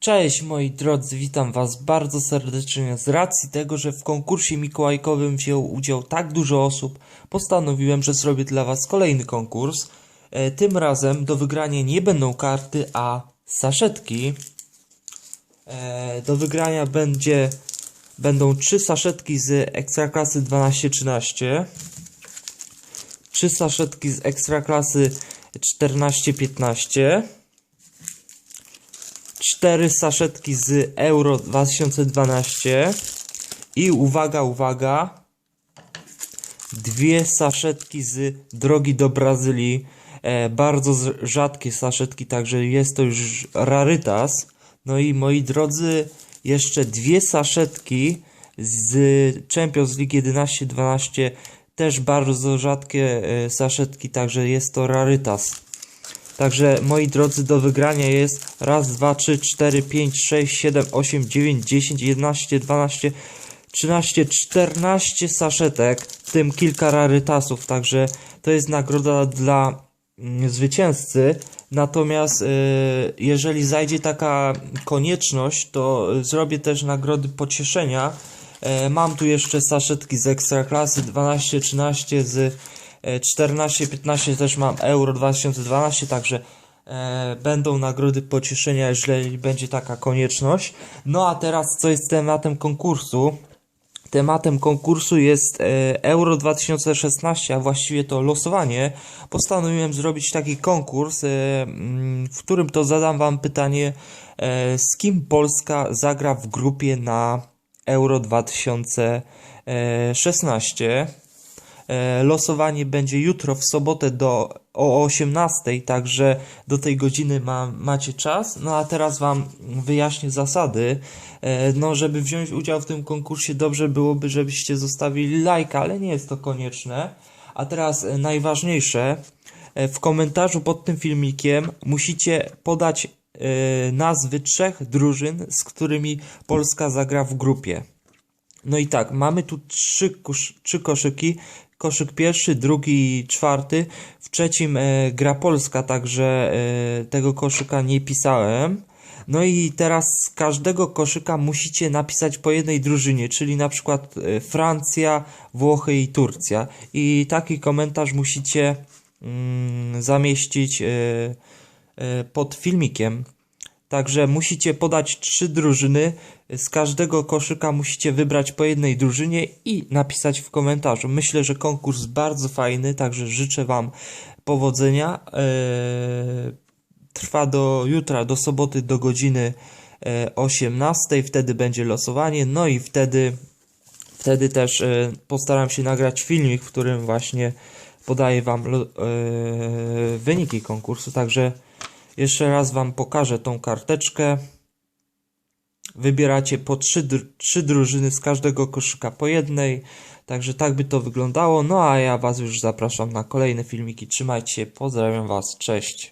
Cześć moi drodzy, witam was bardzo serdecznie. Z racji tego, że w konkursie mikołajkowym wzięło udział tak dużo osób, postanowiłem, że zrobię dla was kolejny konkurs. E, Tym razem do wygrania nie będą karty, a saszetki. E, Do wygrania będzie, będą trzy saszetki z Ekstraklasy 12-13, trzy saszetki z Ekstraklasy 14-15, cztery saszetki z Euro 2012 i uwaga, uwaga, dwie saszetki z drogi do Brazylii. E, bardzo rzadkie saszetki, także jest to już rarytas. No i moi drodzy, jeszcze dwie saszetki z Champions League 11-12, też bardzo rzadkie e, saszetki, także jest to rarytas. Także moi drodzy, do wygrania jest raz, dwa, trzy, cztery, pięć, sześć, siedem, osiem, dziewięć, dziesięć, jedenaście, dwanaście, trzynaście, czternaście saszetek, w tym kilka rarytasów, także to jest nagroda dla mm, zwycięzcy. Natomiast y, jeżeli zajdzie taka konieczność, to zrobię też nagrody pocieszenia. E, Mam tu jeszcze saszetki z Ekstraklasy 12-13 z 14-15 też mam Euro 2012, także e, będą nagrody pocieszenia, jeżeli będzie taka konieczność. No a teraz co jest tematem konkursu? Tematem konkursu jest e, Euro 2016, a właściwie to losowanie. Postanowiłem zrobić taki konkurs, e, mm, w którym to zadam Wam pytanie, e, z kim Polska zagra w grupie na Euro 2016. E, Losowanie będzie jutro w sobotę do o 18, także do tej godziny ma, macie czas. No a teraz wam wyjaśnię zasady. E, No, żeby wziąć udział w tym konkursie, dobrze byłoby, żebyście zostawili lajka, ale nie jest to konieczne. A teraz e, najważniejsze. W komentarzu pod tym filmikiem musicie podać nazwy trzech drużyn, z którymi Polska zagra w grupie. No i tak, mamy tu trzy, trzy koszyki. Koszyk pierwszy, drugi i czwarty. W trzecim e, gra Polska, także e, tego koszyka nie pisałem. No i teraz z każdego koszyka musicie napisać po jednej drużynie, czyli na przykład e, Francja, Włochy i Turcja. I taki komentarz musicie mm, zamieścić e, e, pod filmikiem. Także musicie podać trzy drużyny. Z każdego koszyka musicie wybrać po jednej drużynie i napisać w komentarzu. Myślę, że konkurs bardzo fajny, także życzę Wam powodzenia. Eee, Trwa do jutra, do soboty, do godziny e, 18. Wtedy będzie losowanie. No i wtedy, wtedy też e, postaram się nagrać filmik, w którym właśnie podaję Wam e, wyniki konkursu. Także jeszcze raz Wam pokażę tą karteczkę. Wybieracie po trzy, trzy drużyny z każdego koszyka po jednej. Także tak by to wyglądało. No a ja Was już zapraszam na kolejne filmiki. Trzymajcie się, pozdrawiam Was, cześć.